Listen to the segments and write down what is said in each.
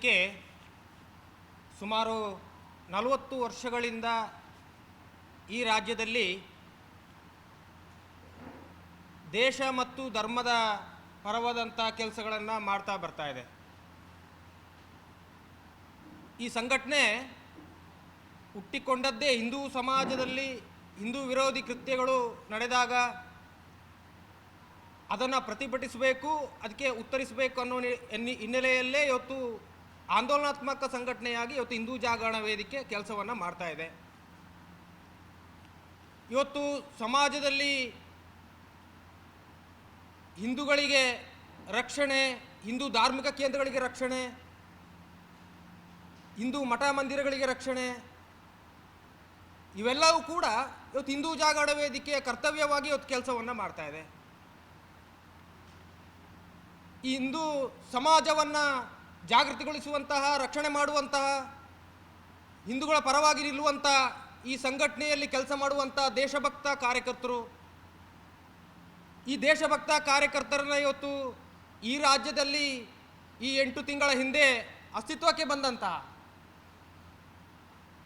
ವೇದಿಕೆ ಸುಮಾರು ನಲವತ್ತು ವರ್ಷಗಳಿಂದ ಈ ರಾಜ್ಯದಲ್ಲಿ ದೇಶ ಮತ್ತು ಧರ್ಮದ ಪರವಾದಂಥ ಕೆಲಸಗಳನ್ನು ಮಾಡ್ತಾ ಬರ್ತಾ ಇದೆ. ಈ ಸಂಘಟನೆ ಹುಟ್ಟಿಕೊಂಡದ್ದೇ ಹಿಂದೂ ಸಮಾಜದಲ್ಲಿ ಹಿಂದೂ ವಿರೋಧಿ ಕೃತ್ಯಗಳು ನಡೆದಾಗ ಅದನ್ನು ಪ್ರತಿಭಟಿಸಬೇಕು, ಅದಕ್ಕೆ ಉತ್ತರಿಸಬೇಕು ಅನ್ನೋ ಹಿನ್ನೆಲೆಯಲ್ಲೇ ಇವತ್ತು ಆಂದೋಲನಾತ್ಮಕ ಸಂಘಟನೆಯಾಗಿ ಇವತ್ತು ಹಿಂದೂ ಜಾಗರಣ ವೇದಿಕೆ ಕೆಲಸವನ್ನು ಮಾಡ್ತಾ ಇದೆ. ಇವತ್ತು ಸಮಾಜದಲ್ಲಿ ಹಿಂದೂಗಳಿಗೆ ರಕ್ಷಣೆ, ಹಿಂದೂ ಧಾರ್ಮಿಕ ಕೇಂದ್ರಗಳಿಗೆ ರಕ್ಷಣೆ, ಹಿಂದೂ ಮಠ ಮಂದಿರಗಳಿಗೆ ರಕ್ಷಣೆ, ಇವೆಲ್ಲವೂ ಕೂಡ ಇವತ್ತು ಹಿಂದೂ ಜಾಗರಣ ವೇದಿಕೆಯ ಕರ್ತವ್ಯವಾಗಿ ಇವತ್ತು ಕೆಲಸವನ್ನು ಮಾಡ್ತಾ ಇದೆ. ಈ ಹಿಂದೂ ಸಮಾಜವನ್ನು ಜಾಗೃತಿಗೊಳಿಸುವಂತಹ, ರಕ್ಷಣೆ ಮಾಡುವಂತಹ, ಹಿಂದೂಗಳ ಪರವಾಗಿ ನಿಲ್ಲುವಂಥ ಈ ಸಂಘಟನೆಯಲ್ಲಿ ಕೆಲಸ ಮಾಡುವಂಥ ದೇಶಭಕ್ತ ಕಾರ್ಯಕರ್ತರು. ಈ ದೇಶಭಕ್ತ ಕಾರ್ಯಕರ್ತರನ್ನ ಇವತ್ತು ಈ ರಾಜ್ಯದಲ್ಲಿ ಈ ಎಂಟು ತಿಂಗಳ ಹಿಂದೆ ಅಸ್ತಿತ್ವಕ್ಕೆ ಬಂದಂತಹ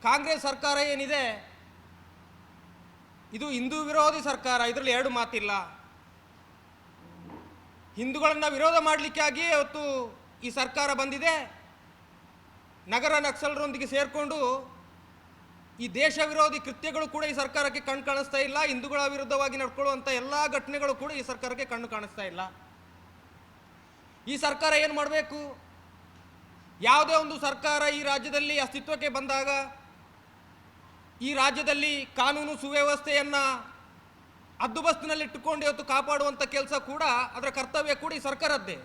ಕಾಂಗ್ರೆಸ್ ಸರ್ಕಾರ ಏನಿದೆ? ಇದು ಹಿಂದೂ ವಿರೋಧಿ ಸರ್ಕಾರ, ಇದರಲ್ಲಿ ಎರಡು ಮಾತಿಲ್ಲ. ಹಿಂದೂಗಳನ್ನು ವಿರೋಧ ಮಾಡಲಿಕ್ಕಾಗಿಯೇ ಇವತ್ತು ಈ ಸರ್ಕಾರ ಬಂದಿದೆ, ನಗರ ನಕ್ಸಲರೊಂದಿಗೆ ಸೇರಿಕೊಂಡು ಈ ದೇಶ ವಿರೋಧಿ ಕೃತ್ಯಗಳು ಕೂಡ ಈ ಸರ್ಕಾರಕ್ಕೆ ಕಣ್ಣು ಕಾಣಿಸ್ತಾ ಇಲ್ಲ, ಹಿಂದೂಗಳ ವಿರುದ್ಧವಾಗಿ ನಡ್ಕೊಳ್ಳುವಂಥ ಎಲ್ಲ ಘಟನೆಗಳು ಕೂಡ ಈ ಸರ್ಕಾರಕ್ಕೆ ಕಣ್ಣು ಕಾಣಿಸ್ತಾ ಇಲ್ಲ. ಈ ಸರ್ಕಾರ ಏನು ಮಾಡಬೇಕು? ಯಾವುದೇ ಒಂದು ಸರ್ಕಾರ ಈ ರಾಜ್ಯದಲ್ಲಿ ಅಸ್ತಿತ್ವಕ್ಕೆ ಬಂದಾಗ, ಈ ರಾಜ್ಯದಲ್ಲಿ ಕಾನೂನು ಸುವ್ಯವಸ್ಥೆಯನ್ನು ಹದ್ದುಬಸ್ತಿನಲ್ಲಿಟ್ಟುಕೊಂಡು ಇವತ್ತು ಕಾಪಾಡುವಂಥ ಕೆಲಸ ಕೂಡ, ಅದರ ಕರ್ತವ್ಯ ಕೂಡ ಈ ಸರ್ಕಾರದ್ದೇ.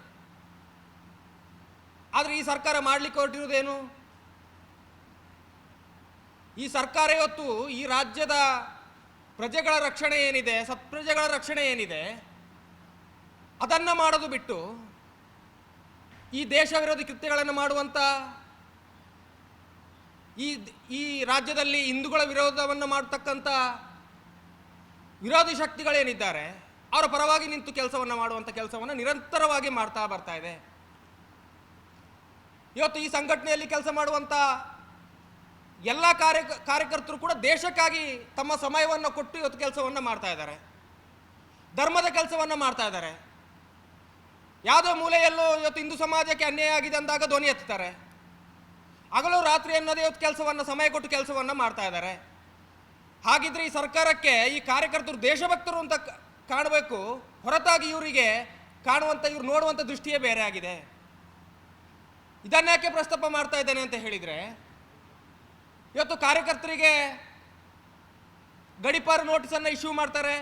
ಆದರೆ ಈ ಸರ್ಕಾರ ಮಾಡಲಿಕ್ಕೆ ಹೊರಟಿರುವುದೇನು ಈ ಸರ್ಕಾರ ಇವತ್ತು ಈ ರಾಜ್ಯದ ಪ್ರಜೆಗಳ ರಕ್ಷಣೆ ಏನಿದೆ ಸತ್ಪ್ರಜೆಗಳ ರಕ್ಷಣೆ ಏನಿದೆ, ಅದನ್ನು ಮಾಡೋದು ಬಿಟ್ಟು ಈ ದೇಶ ವಿರೋಧಿ ಕೃತ್ಯಗಳನ್ನು ಮಾಡುವಂಥ ಈ ಈ ರಾಜ್ಯದಲ್ಲಿ ಹಿಂದೂಗಳ ವಿರೋಧವನ್ನು ಮಾಡತಕ್ಕಂಥ ವಿರೋಧಿ ಶಕ್ತಿಗಳೇನಿದ್ದಾರೆ, ಅವರ ಪರವಾಗಿ ನಿಂತು ಕೆಲಸವನ್ನು ಮಾಡುವಂಥ ಕೆಲಸವನ್ನು ನಿರಂತರವಾಗಿ ಮಾಡ್ತಾ ಬರ್ತಾ ಇದೆ. ಇವತ್ತು ಈ ಸಂಘಟನೆಯಲ್ಲಿ ಕೆಲಸ ಮಾಡುವಂಥ ಎಲ್ಲ ಕಾರ್ಯ ಕಾರ್ಯಕರ್ತರು ಕೂಡ ದೇಶಕ್ಕಾಗಿ ತಮ್ಮ ಸಮಯವನ್ನು ಕೊಟ್ಟು ಇವತ್ತು ಕೆಲಸವನ್ನು ಮಾಡ್ತಾ ಇದ್ದಾರೆ. ಧರ್ಮದ ಕೆಲಸವನ್ನು ಮಾಡ್ತಾ ಇದ್ದಾರೆ. ಯಾವುದೋ ಮೂಲೆಯಲ್ಲೂ ಇವತ್ತು ಹಿಂದೂ ಸಮಾಜಕ್ಕೆ ಅನ್ಯಾಯ ಆಗಿದೆ ಅಂದಾಗ ಧ್ವನಿ ಎತ್ತಾರೆ ಹಗಲು ರಾತ್ರಿ ಅನ್ನೋದೇ ಇವತ್ತು ಕೆಲಸವನ್ನು, ಸಮಯ ಕೊಟ್ಟು ಕೆಲಸವನ್ನು ಮಾಡ್ತಾ ಇದ್ದಾರೆ. ಹಾಗಿದ್ರೆ ಈ ಸರ್ಕಾರಕ್ಕೆ ಈ ಕಾರ್ಯಕರ್ತರು ದೇಶಭಕ್ತರು ಅಂತ ಕಾಣಬೇಕು. ಹೊರತಾಗಿ ಇವರಿಗೆ ಕಾಣುವಂಥ ಇವ್ರು ನೋಡುವಂಥ ದೃಷ್ಟಿಯೇ ಬೇರೆ ಆಗಿದೆ. ಇದನ್ನ್ಯಾಕೆ ಪ್ರಸ್ತಾಪ ಮಾಡ್ತಾ ಇದ್ದೇನೆ ಅಂತ ಹೇಳಿದರೆ, ಇವತ್ತು ಕಾರ್ಯಕರ್ತರಿಗೆ ಗಡಿಪಾರು ನೋಟಿಸನ್ನು ಇಶ್ಯೂ ಮಾಡ್ತಾರೆ.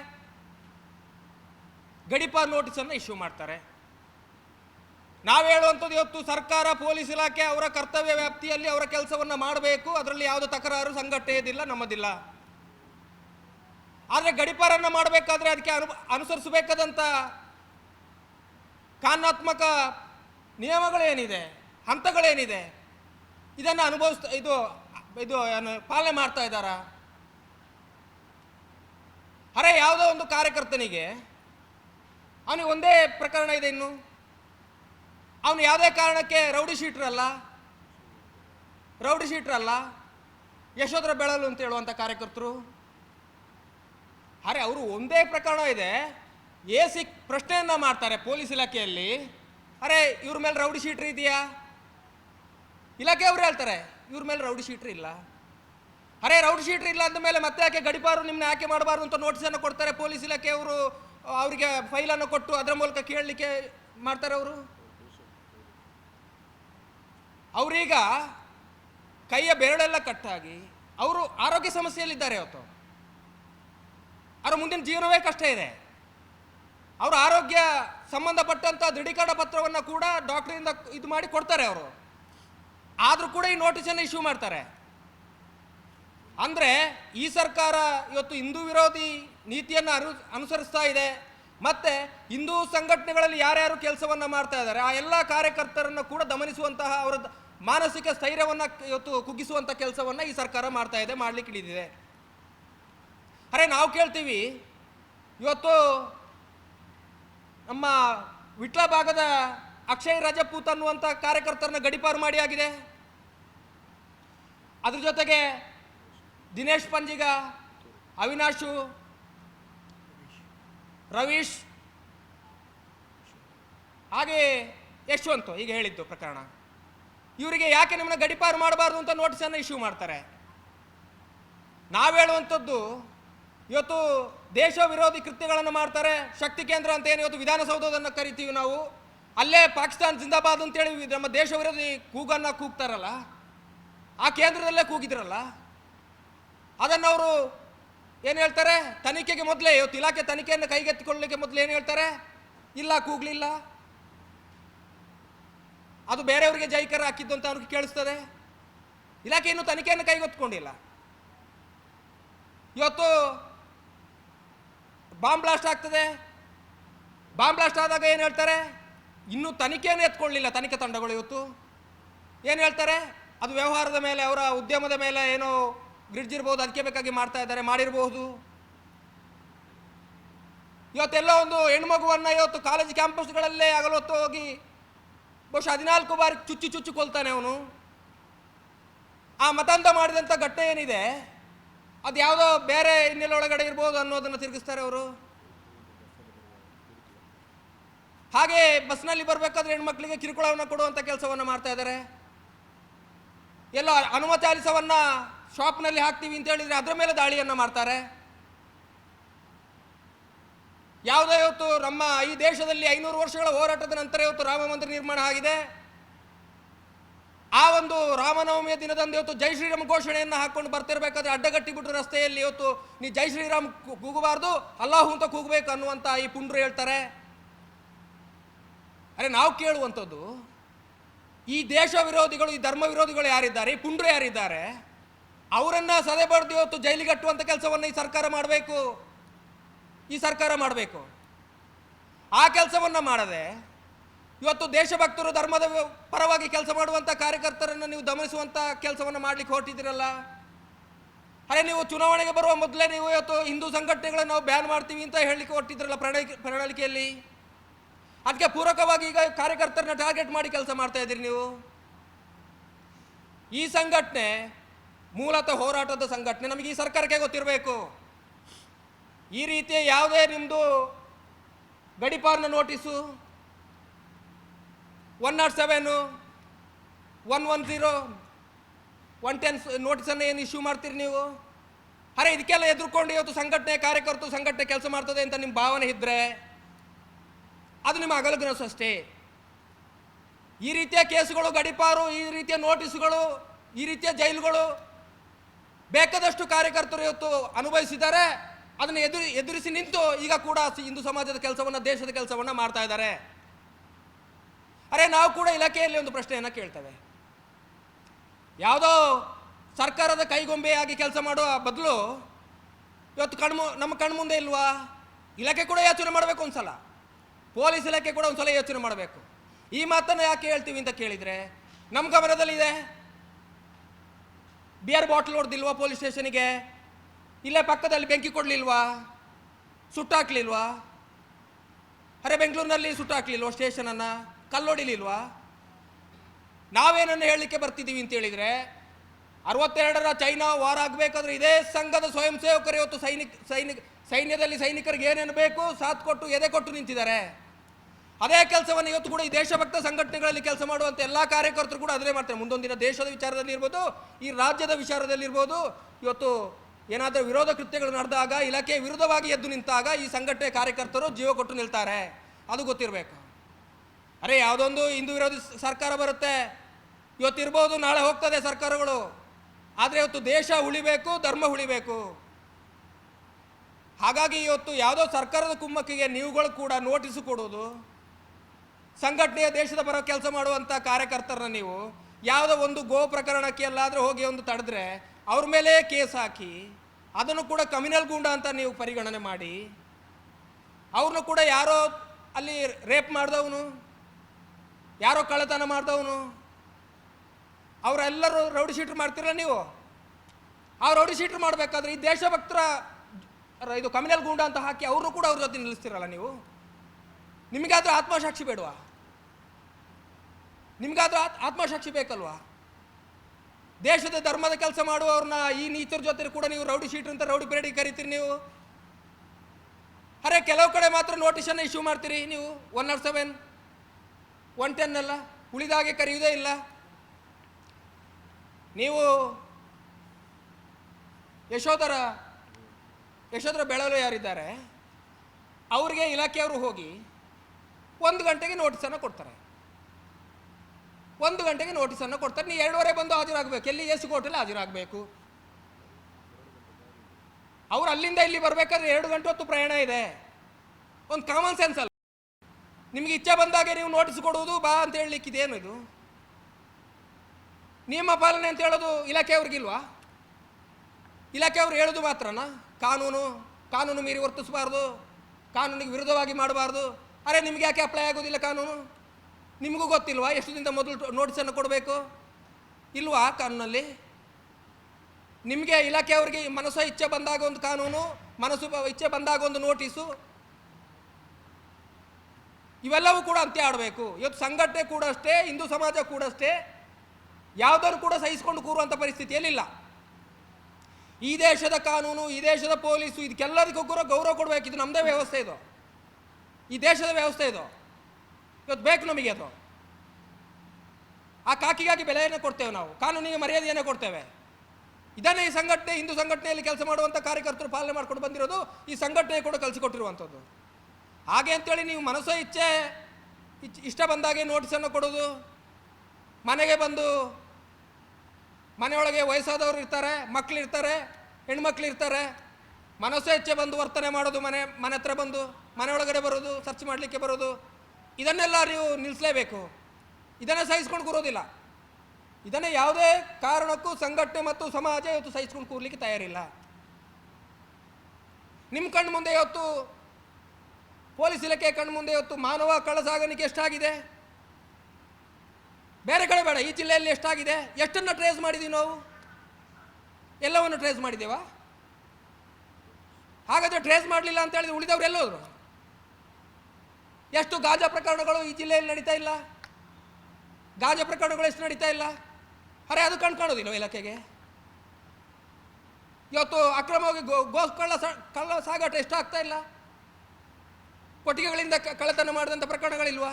ಗಡಿಪಾರು ನೋಟಿಸನ್ನು ಇಶ್ಯೂ ಮಾಡ್ತಾರೆ. ನಾವು ಹೇಳುವಂಥದ್ದು ಇವತ್ತು ಸರ್ಕಾರ, ಪೊಲೀಸ್ ಇಲಾಖೆ ಅವರ ಕರ್ತವ್ಯ ವ್ಯಾಪ್ತಿಯಲ್ಲಿ ಅವರ ಕೆಲಸವನ್ನು ಮಾಡಬೇಕು. ಅದರಲ್ಲಿ ಯಾವುದೇ ತಕರಾರು ಸಂಘಟನೆಯದಿಲ್ಲ ನಮ್ಮದಿಲ್ಲ. ಆದರೆ ಗಡಿಪಾರನ್ನು ಮಾಡಬೇಕಾದ್ರೆ ಅದಕ್ಕೆ ಅನು ಅನುಸರಿಸಬೇಕಾದಂಥ ಕಾನೂನಾತ್ಮಕ ನಿಯಮಗಳೇನಿದೆ? ಹಂತಗಳೇನಿದೆ? ಇದನ್ನು ಅನುಭವಿಸ್ತಾ, ಇದು ಇದು, ಏನು, ಪಾಲನೆ ಮಾಡ್ತಾ ಇದ್ದಾರಾ? ಅರೆ, ಯಾವುದೋ ಒಂದು ಕಾರ್ಯಕರ್ತನಿಗೆ ಅವನಿಗೆ ಒಂದೇ ಪ್ರಕರಣ ಇದೆ ಇನ್ನು. ಅವನು ಯಾವುದೇ ಕಾರಣಕ್ಕೆ ರೌಡಿ ಶೀಟ್ರಲ್ಲ ರೌಡಿ ಶೀಟ್ರಲ್ಲ ಯಶೋಧರ ಬೆಳಲು ಅಂತ ಹೇಳುವಂಥ ಕಾರ್ಯಕರ್ತರು? ಅರೆ, ಅವರು ಒಂದೇ ಪ್ರಕರಣ ಇದೆ. ಎ ಸಿ ಪ್ರಶ್ನೆಯನ್ನು ಮಾಡ್ತಾರೆ ಪೊಲೀಸ್ ಇಲಾಖೆಯಲ್ಲಿ. ಅರೆ, ಇವ್ರ ಮೇಲೆ ರೌಡಿ ಶೀಟ್ರ್ ಇದೆಯಾ? ಇಲಾಖೆಯವರು ಹೇಳ್ತಾರೆ, ಇವ್ರ ಮೇಲೆ ರೌಡಿ ಶೀಟ್ರ್ ಇಲ್ಲ. ಅರೆ, ರೌಡಿ ಶೀಟ್ರ್ ಇಲ್ಲ ಅಂದ ಮೇಲೆ ಮತ್ತೆ ಯಾಕೆ ಗಡಿಪಾರು ನಿಮ್ಮನ್ನ ಯಾಕೆ ಮಾಡಬಾರ್ದು ಅಂತ ನೋಟಿಸನ್ನು ಕೊಡ್ತಾರೆ ಪೊಲೀಸ್ ಇಲಾಖೆಯವರು ಅವರಿಗೆ ಫೈಲನ್ನು ಕೊಟ್ಟು ಅದರ ಮೂಲಕ ಕೇಳಲಿಕ್ಕೆ ಮಾಡ್ತಾರೆ ಅವರು? ಅವರೀಗ ಕೈಯ ಬೆರಳೆಲ್ಲ ಕಟ್ಟಾಗಿ ಅವರು ಆರೋಗ್ಯ ಸಮಸ್ಯೆಯಲ್ಲಿದ್ದಾರೆ ಅವತ್ತು. ಅವರ ಮುಂದಿನ ಜೀವನವೇ ಕಷ್ಟ ಇದೆ. ಅವರ ಆರೋಗ್ಯ ಸಂಬಂಧಪಟ್ಟಂಥ ದೃಢೀಕರಣ ಪತ್ರವನ್ನು ಕೂಡ ಡಾಕ್ಟ್ರಿಂದ ಇದು ಮಾಡಿ ಕೊಡ್ತಾರೆ ಅವರು. ಆದರೂ ಕೂಡ ಈ ನೋಟಿಸನ್ನು ಇಶ್ಯೂ ಮಾಡ್ತಾರೆ. ಅಂದರೆ ಈ ಸರ್ಕಾರ ಇವತ್ತು ಹಿಂದೂ ವಿರೋಧಿ ನೀತಿಯನ್ನು ಅನು ಅನುಸರಿಸ್ತಾ ಇದೆ. ಮತ್ತು ಹಿಂದೂ ಸಂಘಟನೆಗಳಲ್ಲಿ ಯಾರ್ಯಾರು ಕೆಲಸವನ್ನು ಮಾಡ್ತಾ ಇದ್ದಾರೆ, ಆ ಎಲ್ಲ ಕಾರ್ಯಕರ್ತರನ್ನು ಕೂಡ ದಮನಿಸುವಂತಹ ಅವರ ಮಾನಸಿಕ ಸ್ಥೈರ್ಯವನ್ನು ಇವತ್ತು ಕುಗ್ಗಿಸುವಂಥ ಕೆಲಸವನ್ನು ಈ ಸರ್ಕಾರ ಮಾಡ್ತಾ ಇದೆ, ಮಾಡಲಿಕ್ಕೆ ಹಿಡಿದಿದೆ ಅರೆ, ನಾವು ಕೇಳ್ತೀವಿ, ಇವತ್ತು ನಮ್ಮ ವಿಟ್ಲ ಭಾಗದ ಅಕ್ಷಯ್ ರಜಪೂತ್ ಅನ್ನುವಂಥ ಕಾರ್ಯಕರ್ತರನ್ನ ಗಡಿಪಾರು ಮಾಡಿ ಆಗಿದೆ. ಅದ್ರ ಜೊತೆಗೆ ದಿನೇಶ್ ಪಂಜಿಗ, ಅವಿನಾಶು, ರವೀಶ್, ಹಾಗೆ ಯಶವಂತು ಈಗ ಹೇಳಿದ್ದು ಪ್ರಕರಣ. ಇವರಿಗೆ ಯಾಕೆ ನಿಮ್ಮನ್ನ ಗಡಿಪಾರು ಮಾಡಬಾರ್ದು ಅಂತ ನೋಟಿಸನ್ನು ಇಶ್ಯೂ ಮಾಡ್ತಾರೆ. ನಾವು ಹೇಳುವಂಥದ್ದು ಇವತ್ತು ದೇಶ ವಿರೋಧಿ ಕೃತ್ಯಗಳನ್ನು ಮಾಡ್ತಾರೆ, ಶಕ್ತಿ ಕೇಂದ್ರ ಅಂತ ಏನು ಇವತ್ತು ವಿಧಾನಸೌಧವನ್ನು ಕರಿತೀವಿ ನಾವು. ಅಲ್ಲೇ ಪಾಕಿಸ್ತಾನ ಜಿಂದಾಬಾದ್ ಅಂತೇಳಿ ನಮ್ಮ ದೇಶ ವಿರೋಧಿ ಕೂಗನ್ನು ಕೂಗ್ತಾರಲ್ಲ, ಆ ಕೇಂದ್ರದಲ್ಲೇ ಕೂಗಿದ್ರಲ್ಲ ಅದನ್ನು ಅವರು ಏನು ಹೇಳ್ತಾರೆ? ತನಿಖೆಗೆ ಮೊದಲೇ, ಇವತ್ತು ಇಲಾಖೆ ತನಿಖೆಯನ್ನು ಕೈಗೆತ್ತಿಕೊಳ್ಳಲಿಕ್ಕೆ ಮೊದಲು ಏನು ಹೇಳ್ತಾರೆ? ಇಲ್ಲ, ಕೂಗ್ಲಿಲ್ಲ. ಅದು ಬೇರೆಯವರಿಗೆ ಜೈಕರ ಹಾಕಿದ್ದು ಅಂತ ಅವ್ರಿಗೆ ಕೇಳಿಸ್ತದೆ. ಇಲಾಖೆ ಇನ್ನೂ ತನಿಖೆಯನ್ನು ಕೈಗೆತ್ತಿಕೊಂಡಿಲ್ಲ ಇವತ್ತು ಬಾಂಬ್ ಬ್ಲಾಸ್ಟ್ ಆಗ್ತದೆ. ಬಾಂಬ್ ಬ್ಲಾಸ್ಟ್ ಆದಾಗ ಏನು ಹೇಳ್ತಾರೆ? ಇನ್ನೂ ತನಿಖೆಯನ್ನು ಎತ್ಕೊಳ್ಳಿಲ್ಲ, ತನಿಖೆ ತಂಡಗಳು ಇವತ್ತು. ಏನು ಹೇಳ್ತಾರೆ? ಅದು ವ್ಯವಹಾರದ ಮೇಲೆ, ಅವರ ಉದ್ಯಮದ ಮೇಲೆ ಏನೋ ಗ್ರಿಡ್ಜ್ ಇರ್ಬೋದು, ಅದಕ್ಕೆ ಬೇಕಾಗಿ ಮಾಡ್ತಾ ಇದ್ದಾರೆ, ಮಾಡಿರಬಹುದು. ಇವತ್ತೆಲ್ಲೋ ಒಂದು ಹೆಣ್ಮಗುವನ್ನು ಇವತ್ತು ಕಾಲೇಜ್ ಕ್ಯಾಂಪಸ್ಗಳಲ್ಲೇ ಆಗಲೊತ್ತು ಹೋಗಿ ಬಹುಶಃ ಹದಿನಾಲ್ಕು ಬಾರಿ ಚುಚ್ಚಿ ಚುಚ್ಚಿ ಕೊಲ್ತಾನೆ ಅವನು. ಆ ಮತಾಂಧ ಮಾಡಿದಂಥ ಘಟ್ಟ ಏನಿದೆ? ಅದು ಯಾವುದೋ ಬೇರೆ ಹಿನ್ನೆಲೆ ಒಳಗಡೆ ಇರ್ಬೋದು ಅನ್ನೋದನ್ನು ತಿರುಗಿಸ್ತಾರೆ ಅವರು. ಹಾಗೆ ಬಸ್ನಲ್ಲಿ ಬರಬೇಕಾದ್ರೆ ಹೆಣ್ಮಕ್ಳಿಗೆ ಕಿರುಕುಳವನ್ನು ಕೊಡುವಂಥ ಕೆಲಸವನ್ನು ಮಾಡ್ತಾ ಇದ್ದಾರೆ ಎಲ್ಲ ಅನುಮತಿ ಆಲಿಸವನ್ನು ಶಾಪ್ನಲ್ಲಿ ಹಾಕ್ತೀವಿ ಅಂತ ಹೇಳಿದರೆ ಅದರ ಮೇಲೆ ದಾಳಿಯನ್ನು ಮಾಡ್ತಾರೆ. ಯಾವುದೇ ಇವತ್ತು ನಮ್ಮ ಈ ದೇಶದಲ್ಲಿ ಐನೂರು ವರ್ಷಗಳ ಹೋರಾಟದ ನಂತರ ಇವತ್ತು ರಾಮ ಮಂದಿರ ನಿರ್ಮಾಣ ಆಗಿದೆ. ಆ ಒಂದು ರಾಮನವಮಿಯ ದಿನದಂದು ಇವತ್ತು ಜೈ ಶ್ರೀರಾಮ್ ಘೋಷಣೆಯನ್ನು ಹಾಕೊಂಡು ಬರ್ತಿರ್ಬೇಕಾದ್ರೆ ಅಡ್ಡಗಟ್ಟಿ ಬಿಟ್ಟು ರಸ್ತೆಯಲ್ಲಿ ಇವತ್ತು ನೀ ಜೈ ಶ್ರೀರಾಮ್ ಕೂಗಬಾರ್ದು, ಅಲ್ಲಾಹು ಅಂತ ಕೂಗಬೇಕು ಅನ್ನುವಂಥ ಈ ಪುಂಡ್ರು ಹೇಳ್ತಾರೆ. ಅರೆ ನಾವು ಕೇಳುವಂಥದ್ದು, ಈ ದೇಶ ವಿರೋಧಿಗಳು, ಈ ಧರ್ಮ ವಿರೋಧಿಗಳು ಯಾರಿದ್ದಾರೆ, ಈ ಪುಂಡ್ರು ಯಾರಿದ್ದಾರೆ, ಅವರನ್ನು ಸದೆಬಾರ್ದು ಇವತ್ತು ಜೈಲಿಗಟ್ಟುವಂಥ ಕೆಲಸವನ್ನು ಈ ಸರ್ಕಾರ ಮಾಡಬೇಕು. ಈ ಸರ್ಕಾರ ಮಾಡಬೇಕು. ಆ ಕೆಲಸವನ್ನು ಮಾಡದೆ, ಇವತ್ತು ದೇಶಭಕ್ತರು ಧರ್ಮದ ಪರವಾಗಿ ಕೆಲಸ ಮಾಡುವಂಥ ಕಾರ್ಯಕರ್ತರನ್ನು ನೀವು ದಮನಿಸುವಂಥ ಕೆಲಸವನ್ನು ಮಾಡಲಿಕ್ಕೆ ಹೊರಟಿದ್ದೀರಲ್ಲ? ಅರೆ ನೀವು ಚುನಾವಣೆಗೆ ಬರುವ ಮೊದಲೇ ನೀವು ಇವತ್ತು ಹಿಂದೂ ಸಂಘಟನೆಗಳನ್ನು ನಾವು ಬ್ಯಾನ್ ಮಾಡ್ತೀವಿ ಅಂತ ಹೇಳಲಿಕ್ಕೆ ಹೊರಟಿದ್ರಲ್ಲ ಪ್ರಣಾಳಿಕೆ ಪ್ರಣಾಳಿಕೆಯಲ್ಲಿ? ಅದಕ್ಕೆ ಪೂರಕವಾಗಿ ಈಗ ಕಾರ್ಯಕರ್ತರನ್ನ ಟಾರ್ಗೆಟ್ ಮಾಡಿ ಕೆಲಸ ಮಾಡ್ತಾ ಇದ್ದೀರಿ ನೀವು. ಈ ಸಂಘಟನೆ ಮೂಲತಃ ಹೋರಾಟದ ಸಂಘಟನೆ, ನಮಗೆ ಈ ಸರ್ಕಾರಕ್ಕೆ ಗೊತ್ತಿರಬೇಕು. ಈ ರೀತಿಯ ಯಾವುದೇ ನಿಮ್ಮದು ಗಡಿಪಾರ್ನ notice one nought seven one one zero one ten ನೋಟಿಸನ್ನು ಏನು ಇಶ್ಯೂ ಮಾಡ್ತೀರಿ ನೀವು? ಅರೆ, ಇದಕ್ಕೆಲ್ಲ ಎದುರ್ಕೊಂಡು ಇವತ್ತು ಸಂಘಟನೆ, ಕಾರ್ಯಕರ್ತರು ಸಂಘಟನೆ ಕೆಲಸ ಮಾಡ್ತದೆ ಅಂತ ನಿಮ್ಮ ಭಾವನೆ ಇದ್ದರೆ ಅದು ನಿಮ್ಮ ಅಗಲಗನಸು ಅಷ್ಟೇ ಈ ರೀತಿಯ ಕೇಸುಗಳು, ಗಡಿಪಾರು, ಈ ರೀತಿಯ ನೋಟಿಸ್ಗಳು, ಈ ರೀತಿಯ ಜೈಲುಗಳು ಬೇಕಾದಷ್ಟು ಕಾರ್ಯಕರ್ತರು ಇವತ್ತು ಅನುಭವಿಸಿದ್ದಾರೆ. ಅದನ್ನು ಎದುರು, ಎದುರಿಸಿ ನಿಂತು ಈಗ ಕೂಡ ಹಿಂದೂ ಸಮಾಜದ ಕೆಲಸವನ್ನು, ದೇಶದ ಕೆಲಸವನ್ನು ಮಾಡ್ತಾ ಇದ್ದಾರೆ. ಅರೆ, ನಾವು ಕೂಡ ಇಲಾಖೆಯಲ್ಲಿ ಒಂದು ಪ್ರಶ್ನೆಯನ್ನು ಕೇಳ್ತೇವೆ. ಯಾವುದೋ ಸರ್ಕಾರದ ಕೈಗೊಂಬೆಯಾಗಿ ಕೆಲಸ ಮಾಡುವ ಬದಲು ಇವತ್ತು ಕಣ್ಮು, ನಮ್ಮ ಕಣ್ಮುಂದೆ ಇಲ್ವಾ? ಇಲಾಖೆ ಕೂಡ ಯೋಚನೆ ಮಾಡಬೇಕು ಒಂದ್ಸಲ. ಪೊಲೀಸ್ ಇಲಾಖೆ ಕೂಡ ಒಂದ್ಸಲ ಯೋಚನೆ ಮಾಡಬೇಕು. ಈ ಮಾತನ್ನು ಯಾಕೆ ಹೇಳ್ತೀವಿ ಅಂತ ಕೇಳಿದರೆ ನಮ್ಮ ಗಮನದಲ್ಲಿದೆ, ಬಿಯರ್ ಬಾಟ್ಲ್ ಹೊಡೆದಿಲ್ವಾ ಪೊಲೀಸ್ ಸ್ಟೇಷನಿಗೆ? ಇಲ್ಲೇ ಪಕ್ಕದಲ್ಲಿ ಬೆಂಕಿ ಕೊಡಲಿಲ್ವಾ? ಸುಟ್ಟಾಕ್ಲಿಲ್ವಾ ಅರೆ, ಬೆಂಗಳೂರಿನಲ್ಲಿ ಸುಟ್ಟಾಕ್ಲಿಲ್ವಾ ಸ್ಟೇಷನನ್ನು? ಕಲ್ಲೊಡಿಲಿಲ್ವಾ? ನಾವೇನನ್ನು ಹೇಳಲಿಕ್ಕೆ ಬರ್ತಿದ್ದೀವಿ ಅಂತ ಹೇಳಿದರೆ, ಅರವತ್ತೆರಡರ ಚೈನಾ ವಾರ ಆಗಬೇಕಾದ್ರೆ ಇದೇ ಸಂಘದ ಸ್ವಯಂ ಸೇವಕರು ಇವತ್ತು ಸೈನಿಕ ಸೈನಿಕ, ಸೈನ್ಯದಲ್ಲಿ ಸೈನಿಕರಿಗೆ ಏನೇನು ಬೇಕು, ಸಾಥ್ ಕೊಟ್ಟು ಎದೆ ಕೊಟ್ಟು ನಿಂತಿದ್ದಾರೆ. ಅದೇ ಕೆಲಸವನ್ನು ಇವತ್ತು ಕೂಡ ಈ ದೇಶಭಕ್ತ ಸಂಘಟನೆಗಳಲ್ಲಿ ಕೆಲಸ ಮಾಡುವಂಥ ಎಲ್ಲ ಕಾರ್ಯಕರ್ತರು ಕೂಡ ಅದನ್ನೇ ಮಾಡ್ತಾರೆ. ಮುಂದೊಂದಿನ ದೇಶದ ವಿಚಾರದಲ್ಲಿ ಇರ್ಬೋದು, ಈ ರಾಜ್ಯದ ವಿಚಾರದಲ್ಲಿ ಇರ್ಬೋದು, ಇವತ್ತು ಏನಾದರೂ ವಿರೋಧ ಕೃತ್ಯಗಳು ನಡೆದಾಗ, ಇಲಾಖೆ ವಿರುದ್ಧವಾಗಿ ಎದ್ದು ನಿಂತಾಗ ಈ ಸಂಘಟನೆ ಕಾರ್ಯಕರ್ತರು ಜೀವ ಕೊಟ್ಟು ನಿಲ್ತಾರೆ. ಅದು ಗೊತ್ತಿರಬೇಕು. ಅರೆ, ಯಾವುದೊಂದು ಹಿಂದೂ ವಿರೋಧಿ ಸರ್ಕಾರ ಬರುತ್ತೆ. ಇವತ್ತು ಇರ್ಬೋದು, ನಾಳೆ ಹೋಗ್ತದೆ ಸರ್ಕಾರಗಳು. ಆದರೆ ಇವತ್ತು ದೇಶ ಉಳಿಬೇಕು, ಧರ್ಮ ಉಳಿಬೇಕು. ಹಾಗಾಗಿ ಇವತ್ತು ಯಾವುದೋ ಸರ್ಕಾರದ ಕುಮ್ಮಕ್ಕಿಗೆ ನೀವುಗಳು ಕೂಡ ನೋಟಿಸ್ ಕೊಡೋದು. ಸಂಘಟನೆಯ ದೇಶದ ಪರ ಕೆಲಸ ಮಾಡುವಂಥ ಕಾರ್ಯಕರ್ತರನ್ನ ನೀವು ಯಾವುದೋ ಒಂದು ಗೋ ಪ್ರಕರಣಕ್ಕೆ ಎಲ್ಲಾದರೂ ಹೋಗಿ ಒಂದು ತಡೆದ್ರೆ ಅವ್ರ ಮೇಲೆ ಕೇಸ್ ಹಾಕಿ ಅದನ್ನು ಕೂಡ ಕಮ್ಯುನಲ್ ಗೂಂಡ ಅಂತ ನೀವು ಪರಿಗಣನೆ ಮಾಡಿ. ಅವ್ರನ್ನು ಕೂಡ ಯಾರೋ ಅಲ್ಲಿ ರೇಪ್ ಮಾಡಿದವನು, ಯಾರೋ ಕಳ್ಳತನ ಮಾಡಿದವನು, ಅವರೆಲ್ಲರೂ ರೌಡಿ ಶೀಟ್ರ್ ಮಾಡ್ತಿರಲ್ಲ ನೀವು? ಆ ರೌಡಿ ಶೀಟ್ರ್ ಮಾಡಬೇಕಾದ್ರೆ ಈ ದೇಶಭಕ್ತರ ಇದು ಕಮಿನಲ್ ಗೂಂಡ ಅಂತ ಹಾಕಿ ಅವರು ಕೂಡ ಅವ್ರ ಜೊತೆ ನಿಲ್ಲಿಸ್ತಿರಲ್ಲ ನೀವು? ನಿಮಗಾದರೂ ಆತ್ಮಸಾಕ್ಷಿ ಬೇಡವಾ? ನಿಮ್ಗಾದ್ರೂ ಆತ್ ಆತ್ಮಸಾಕ್ಷಿ ಬೇಕಲ್ವಾ? ದೇಶದ ಧರ್ಮದ ಕೆಲಸ ಮಾಡುವವ್ರನ್ನ ಈ ನೀಚರ ಜೊತೆ ಕೂಡ ನೀವು ರೌಡಿ ಶೀಟರ್ ಅಂತ ರೌಡಿ ಪೀರಿಯಡ್ ಕರಿತೀರಿ ನೀವು? ಅರೆ, ಕೆಲವು ಕಡೆ ಮಾತ್ರ ನೋಟಿಸನ್ನು ಇಶ್ಯೂ ಮಾಡ್ತೀರಿ ನೀವು? One nought seven one ten ಅಲ್ಲ? ಉಳಿದಾಗೆ ಕರೆಯುವುದೇ ಇಲ್ಲ. ನೀವು ಯಶೋಧರ ಯಶೋಧರ ಬೆಳಲು ಯಾರಿದ್ದಾರೆ? ಅವ್ರಿಗೆ ಇಲಾಖೆಯವರು ಹೋಗಿ ಒಂದು ಗಂಟೆಗೆ ನೋಟಿಸನ್ನು ಕೊಡ್ತಾರೆ. ಒಂದು ಗಂಟೆಗೆ ನೋಟಿಸನ್ನು ಕೊಡ್ತಾರೆ. ನೀವು ಎರಡೂವರೆ ಬಂದು ಹಾಜರಾಗಬೇಕು. ಎಲ್ಲಿ ಎಸ್ ಕೋರ್ಟಲ್ಲಿ ಹಾಜರಾಗಬೇಕು. ಅವ್ರು ಅಲ್ಲಿಂದ ಇಲ್ಲಿ ಬರಬೇಕಾದ್ರೆ ಎರಡು ಗಂಟೆ ಹೊತ್ತು ಪ್ರಯಾಣ ಇದೆ. ಒಂದು ಕಾಮನ್ ಸೆನ್ಸ್ ಅಲ್ಲ. ನಿಮ್ಗೆ ಇಚ್ಛೆ ಬಂದಾಗೆ ನೀವು ನೋಟಿಸ್ ಕೊಡುವುದು, ಬಾ ಅಂತ ಹೇಳಲಿಕ್ಕೆ ಇದೇನು ಇದು? ನಿಯಮ ಪಾಲನೆ ಅಂತ ಹೇಳೋದು ಇಲಾಖೆಯವ್ರಿಗಿಲ್ವಾ ಇಲಾಖೆಯವ್ರು ಹೇಳೋದು ಮಾತ್ರನಾ? ಕಾನೂನು ಕಾನೂನು ಮೀರಿ ವರ್ತಿಸಬಾರ್ದು, ಕಾನೂನಿಗೆ ವಿರುದ್ಧವಾಗಿ ಮಾಡಬಾರ್ದು. ಅರೆ, ನಿಮ್ಗೆ ಯಾಕೆ ಅಪ್ಲೈ ಆಗೋದಿಲ್ಲ ಕಾನೂನು? ನಿಮಗೂ ಗೊತ್ತಿಲ್ವಾ ಎಷ್ಟು ದಿನದ ಮೊದಲು ನೋಟಿಸನ್ನು ಕೊಡಬೇಕು? ಇಲ್ವಾ ಕಾನೂನಲ್ಲಿ? ನಿಮಗೆ ಇಲಾಖೆಯವರಿಗೆ ಮನಸ್ಸು ಇಚ್ಛೆ ಬಂದಾಗ ಒಂದು ಕಾನೂನು, ಮನಸ್ಸು ಇಚ್ಛೆ ಬಂದಾಗ ಒಂದು ನೋಟಿಸು ಇವೆಲ್ಲವೂ ಕೂಡ ಅಂತ್ಯ ಆಡಬೇಕು. ಇವತ್ತು ಸಂಘಟನೆ ಕೂಡ ಅಷ್ಟೇ, ಹಿಂದೂ ಸಮಾಜ ಕೂಡ ಅಷ್ಟೇ ಯಾವುದನ್ನು ಕೂಡ ಸಹಿಸಿಕೊಂಡು ಕೂರುವಂಥ ಪರಿಸ್ಥಿತಿಯಲ್ಲಿಲ್ಲ ಈ ದೇಶದ ಕಾನೂನು, ಈ ದೇಶದ ಪೊಲೀಸು, ಇದಕ್ಕೆಲ್ಲದಕ್ಕೂ ಕೂಡ ಗೌರವ ಕೊಡಬೇಕು. ನಮ್ಮದೇ ವ್ಯವಸ್ಥೆ ಇದು. ಈ ದೇಶದ ವ್ಯವಸ್ಥೆ ಇದು. ಇವತ್ತು ಬೇಕು ನಮಗೆ ಅದು. ಆ ಕಾಕಿಗಾಗಿ ಬೆಲೆಯನ್ನು ಕೊಡ್ತೇವೆ ನಾವು, ಕಾನೂನಿಗೆ ಮರ್ಯಾದೆಯನ್ನು ಕೊಡ್ತೇವೆ. ಇದನ್ನೇ ಈ ಸಂಘಟನೆ, ಹಿಂದೂ ಸಂಘಟನೆಯಲ್ಲಿ ಕೆಲಸ ಮಾಡುವಂಥ ಕಾರ್ಯಕರ್ತರು ಪಾಲನೆ ಮಾಡ್ಕೊಂಡು ಬಂದಿರೋದು, ಈ ಸಂಘಟನೆ ಕೂಡ ಕಲಿಸಿಕೊಟ್ಟಿರುವಂಥದ್ದು ಹಾಗೆ ಅಂತೇಳಿ ನೀವು ಮನಸ್ಸೋ ಇಚ್ಛೆ, ಇಚ್- ಇಷ್ಟ ಬಂದಾಗೆ ನೋಟಿಸನ್ನು ಕೊಡೋದು, ಮನೆಗೆ ಬಂದು, ಮನೆಯೊಳಗೆ ವಯಸ್ಸಾದವರು ಇರ್ತಾರೆ ಮಕ್ಕಳಿರ್ತಾರೆ ಹೆಣ್ಮಕ್ಳು ಇರ್ತಾರೆ, ಮನಸ್ಸು ಹೆಚ್ಚೆ ಬಂದು ವರ್ತನೆ ಮಾಡೋದು, ಮನೆ ಮನೆ ಹತ್ರ ಬಂದು ಮನೆಯೊಳಗಡೆ ಬರೋದು, ಸರ್ಚ್ ಮಾಡಲಿಕ್ಕೆ ಬರೋದು ಇದನ್ನೆಲ್ಲ ನೀವು ನಿಲ್ಲಿಸಲೇಬೇಕು ಇದನ್ನು ಸಹಿಸ್ಕೊಂಡು ಕೂರೋದಿಲ್ಲ. ಇದನ್ನು ಯಾವುದೇ ಕಾರಣಕ್ಕೂ ಸಂಘಟನೆ ಮತ್ತು ಸಮಾಜ ಇವತ್ತು ಸಹಿಸ್ಕೊಂಡು ಕೂರ್ಲಿಕ್ಕೆ ತಯಾರಿಲ್ಲ. ನಿಮ್ಮ ಕಣ್ಣು ಮುಂದೆ ಇವತ್ತು ಪೊಲೀಸ್ ಇಲಾಖೆ ಕಣ್ಣು ಮುಂದೆ ಇವತ್ತು ಮಾನವ ಕಳ್ಳಸಾಗಣಿಕೆ ಎಷ್ಟಾಗಿದೆ? ಬೇರೆ ಕಡೆ ಬೇಡ, ಈ ಜಿಲ್ಲೆಯಲ್ಲಿ ಎಷ್ಟಾಗಿದೆ? ಎಷ್ಟನ್ನು ಟ್ರೇಸ್ ಮಾಡಿದ್ದೀವಿ ನಾವು? ಎಲ್ಲವನ್ನು ಟ್ರೇಸ್ ಮಾಡಿದ್ದೇವಾ? ಹಾಗಾದರೆ ಟ್ರೇಸ್ ಮಾಡಲಿಲ್ಲ ಅಂತ ಹೇಳಿದ್ರೆ ಉಳಿದವ್ರು ಎಲ್ಲೋದ್ರು? ಎಷ್ಟು ಗಾಜಾ ಪ್ರಕರಣಗಳು ಈ ಜಿಲ್ಲೆಯಲ್ಲಿ ನಡೀತಾ ಇಲ್ಲ? ಗಾಜಾ ಪ್ರಕರಣಗಳು ಎಷ್ಟು ನಡೀತಾ ಇಲ್ಲ? ಅರೆ, ಅದು ಕಣ್ ಕಾಣೋದಿಲ್ಲ ಇಲಾಖೆಗೆ. ಇವತ್ತು ಅಕ್ರಮವಾಗಿ ಗೋ ಗೋ ಕಳ್ಳ ಕಳ್ಳ ಸಾಗಾಟ ಎಷ್ಟು ಆಗ್ತಾ ಇಲ್ಲ? ಕೊಟ್ಟಿಗೆಗಳಿಂದ ಕಳ್ಳತನ ಮಾಡಿದಂಥ ಪ್ರಕರಣಗಳಿಲ್ವಾ?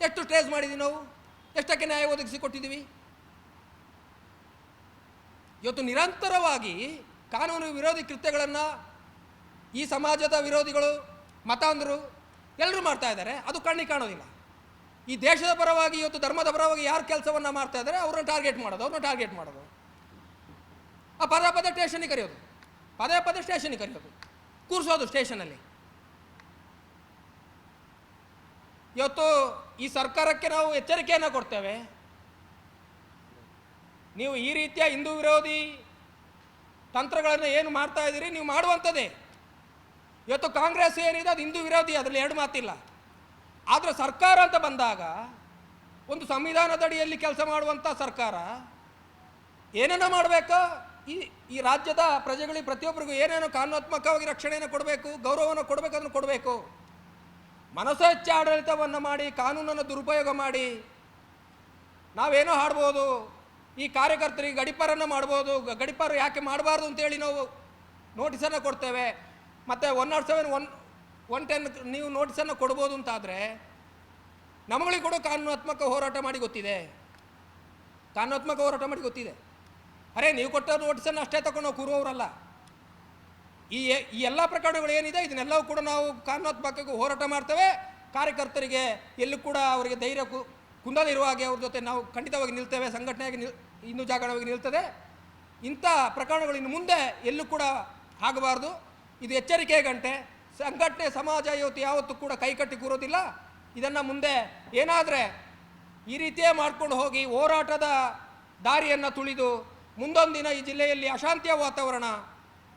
ಎಷ್ಟು ಟ್ರೇಸ್ ಮಾಡಿದ್ದೀವಿ ನಾವು? ಎಷ್ಟಕ್ಕೆ ನ್ಯಾಯ ಒದಗಿಸಿ ಕೊಟ್ಟಿದ್ದೀವಿ? ಇವತ್ತು ನಿರಂತರವಾಗಿ ಕಾನೂನು ವಿರೋಧಿ ಕೃತ್ಯಗಳನ್ನು ಈ ಸಮಾಜದ ವಿರೋಧಿಗಳು, ಮತಾಂಧರು ಎಲ್ಲರೂ ಮಾಡ್ತಾ ಇದ್ದಾರೆ, ಅದು ಕಣ್ಣಿಗೆ ಕಾಣೋದಿಲ್ಲ. ಈ ದೇಶದ ಪರವಾಗಿ ಇವತ್ತು ಧರ್ಮದ ಪರವಾಗಿ ಯಾರು ಕೆಲಸವನ್ನು ಮಾಡ್ತಾ ಇದ್ದಾರೆ, ಅವ್ರನ್ನ ಟಾರ್ಗೆಟ್ ಮಾಡೋದು, ಅವ್ರನ್ನ ಟಾರ್ಗೆಟ್ ಮಾಡೋದು. ಆ ಪದ ಪದ ಸ್ಟೇಷನಿಗೆ ಕರೆಯೋದು, ಪದೇ ಪದೇ ಸ್ಟೇಷನಿಗೆ ಕರೆಯೋದು, ಕೂರಿಸೋದು ಸ್ಟೇಷನಲ್ಲಿ ಇವತ್ತು ಈ ಸರ್ಕಾರಕ್ಕೆ ನಾವು ಎಚ್ಚರಿಕೆಯನ್ನು ಕೊಡ್ತೇವೆ. ನೀವು ಈ ರೀತಿಯ ಹಿಂದೂ ವಿರೋಧಿ ತಂತ್ರಗಳನ್ನು ಏನು ಮಾಡ್ತಾ ಇದ್ದೀರಿ, ನೀವು ಮಾಡುವಂಥದ್ದೇ. ಇವತ್ತು ಕಾಂಗ್ರೆಸ್ ಏನಿದೆ ಅದು ಹಿಂದೂ ವಿರೋಧಿ, ಅದರಲ್ಲಿ ಎರಡು ಮಾತಿಲ್ಲ. ಆದರೆ ಸರ್ಕಾರ ಅಂತ ಬಂದಾಗ, ಒಂದು ಸಂವಿಧಾನದಡಿಯಲ್ಲಿ ಕೆಲಸ ಮಾಡುವಂಥ ಸರ್ಕಾರ, ಏನೇನೋ ಮಾಡಬೇಕು? ಈ ಈ ರಾಜ್ಯದ ಪ್ರಜೆಗಳಿಗೆ ಪ್ರತಿಯೊಬ್ಬರಿಗೂ ಏನೇನೋ ಕಾನೂನಾತ್ಮಕವಾಗಿ ರಕ್ಷಣೆಯನ್ನು ಕೊಡಬೇಕು, ಗೌರವವನ್ನು ಕೊಡಬೇಕು. ಅದನ್ನು ಕೊಡಬೇಕು ಮನಸ್ಸೆಚ್ಚ ಆಡಳಿತವನ್ನು ಮಾಡಿ, ಕಾನೂನನ್ನು ದುರುಪಯೋಗ ಮಾಡಿ, ನಾವೇನೋ ಹಾಡ್ಬೋದು, ಈ ಕಾರ್ಯಕರ್ತರಿಗೆ ಗಡಿಪಾರನ್ನು ಮಾಡ್ಬೋದು, ಗಡಿಪಾರು ಯಾಕೆ ಮಾಡಬಾರ್ದು ಅಂತೇಳಿ ನಾವು ನೋಟಿಸನ್ನು ಕೊಡ್ತೇವೆ. ಮತ್ತು one nought seven one one ten ನೀವು ನೋಟಿಸನ್ನು ಕೊಡ್ಬೋದು ಅಂತಾದರೆ ನಮ್ಮಗಳಿಗೆ ಕೂಡ ಕಾನೂನಾತ್ಮಕ ಹೋರಾಟ ಮಾಡಿ ಗೊತ್ತಿದೆ. ಕಾನೂನಾತ್ಮಕ ಹೋರಾಟ ಮಾಡಿ ಗೊತ್ತಿದೆ. ಅರೆ, ನೀವು ಕೊಟ್ಟ ನೋಟಿಸನ್ನು ಅಷ್ಟೇ ತಗೊಂಡು ನಾವು ಕೂರುವವರಲ್ಲ ಈ ಈ ಎಲ್ಲ ಪ್ರಕರಣಗಳು ಏನಿದೆ, ಇದನ್ನೆಲ್ಲವೂ ಕೂಡ ನಾವು ಕಾನೂನಾತ್ಮಕ ಹೋರಾಟ ಮಾಡ್ತೇವೆ. ಕಾರ್ಯಕರ್ತರಿಗೆ ಎಲ್ಲೂ ಕೂಡ ಅವರಿಗೆ ಧೈರ್ಯ ಕುಂದಲಿರುವ ಹಾಗೆ ಅವ್ರ ಜೊತೆ ನಾವು ಖಂಡಿತವಾಗಿ ನಿಲ್ತೇವೆ. ಸಂಘಟನೆಯಾಗಿ ನಿಲ್, ಇನ್ನೂ ಜಾಗರಣವಾಗಿ ನಿಲ್ತದೆ. ಇಂಥ ಪ್ರಕರಣಗಳು ಇನ್ನು ಮುಂದೆ ಎಲ್ಲೂ ಕೂಡ ಆಗಬಾರ್ದು. ಇದು ಎಚ್ಚರಿಕೆ ಗಂಟೆ ಸಂಘಟನೆ ಸಮಾಜ ಇವತ್ತು ಯಾವತ್ತೂ ಕೂಡ ಕೈಕಟ್ಟಿ ಕೂರೋದಿಲ್ಲ. ಇದನ್ನು ಮುಂದೆ ಏನಾದರೆ ಈ ರೀತಿಯೇ ಮಾಡ್ಕೊಂಡು ಹೋಗಿ ಹೋರಾಟದ ದಾರಿಯನ್ನು ತುಳಿದು ಮುಂದೊಂದು ದಿನ ಈ ಜಿಲ್ಲೆಯಲ್ಲಿ ಅಶಾಂತಿಯ ವಾತಾವರಣ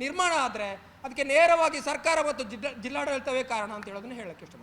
ನಿರ್ಮಾಣ ಆದರೆ ಅದಕ್ಕೆ ನೇರವಾಗಿ ಸರ್ಕಾರ ಮತ್ತು ಜಿಲ್ಲಾ ಜಿಲ್ಲಾಡಳಿತವೇ ಕಾರಣ ಅಂತ ಹೇಳೋದನ್ನು ಹೇಳಕ್ಕೆ ಇಷ್ಟಪಡ್ತೀನಿ.